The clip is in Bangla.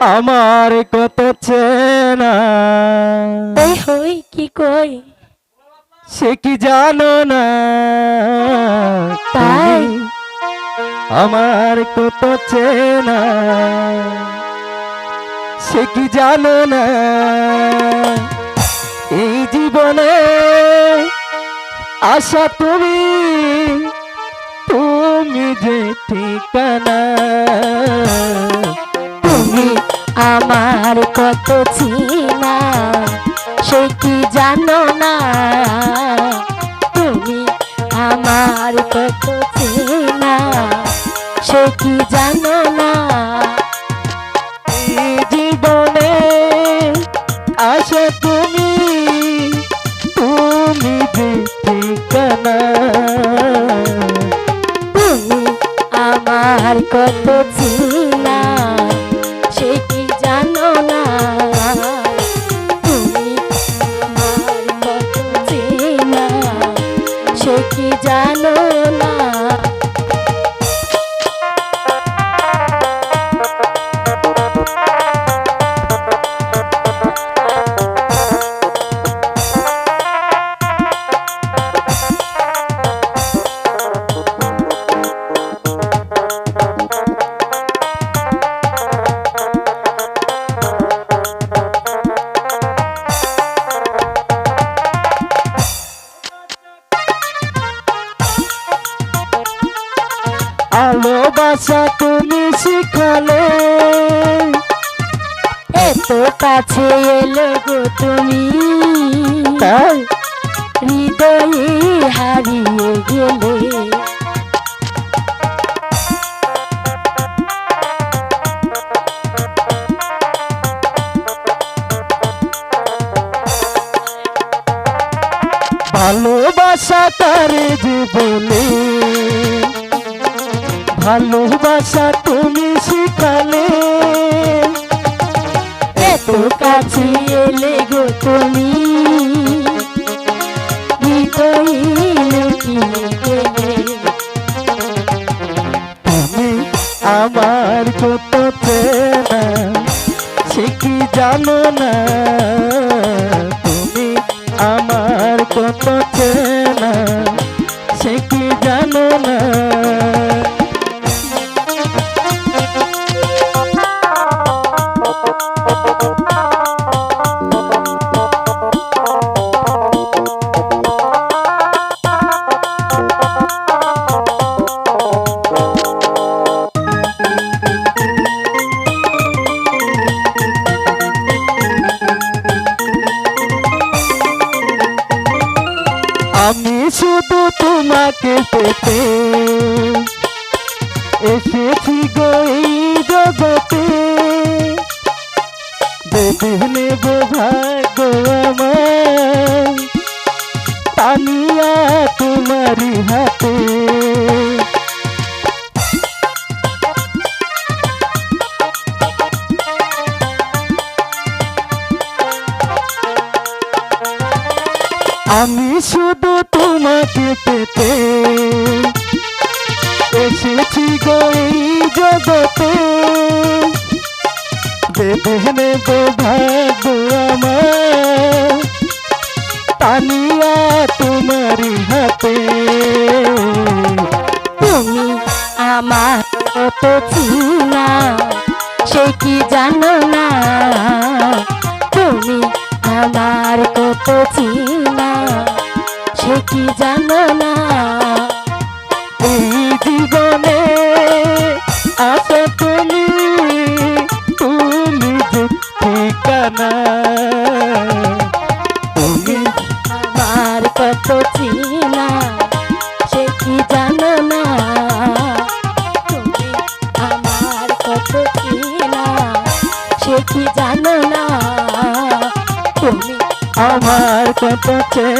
আমার কত চেনা? ওই হই কি কই? সে কি জানো না? তাই? আমার কত চেনা? সে কি জানো না? এই জীবনে আশা তুমি তুমি যে ঠিকানা? আমার কত চিনা, সে কি জানো না? তুমি আমার কত চিনা, সে কি জানো না? জীবনে আশা তুমি তুমি তুমি আমার কত চিনা। ভালোবাসা তুমি শিখালে। এত কাছে এলে গো তুমি। তাই? হৃদয়ে হারিয়ে গেলে। ভালোবাসা তারে বলে। ভালোবাসা তুমি শিখালে। এত কাছে এলে গো তুমি। তুমি আমার কত চেনা সে কি জানো না? তুমি আমার কত চেনা তোমাকে পেতে। এসেছি গো এই জগতে। দেখে নেব ভাগ্য আমার। আমি শুধু তোমাকে পেতে এসেছি গো এই জগতে। বেঁধে নেব ভাগ্য তানিয়া তোমারই হাতে। তুমি আমার কত চিনা সে কি জানো না? তুমি আমার কত চিনা সে কি জানো না এই জীবনে আশা তুমি তুমি ঠিকানা। তুমি আমার কত চিনা, সে কি জানো না তুমি আমার কত সে কি জানো না তুমি আমার কত চেনা।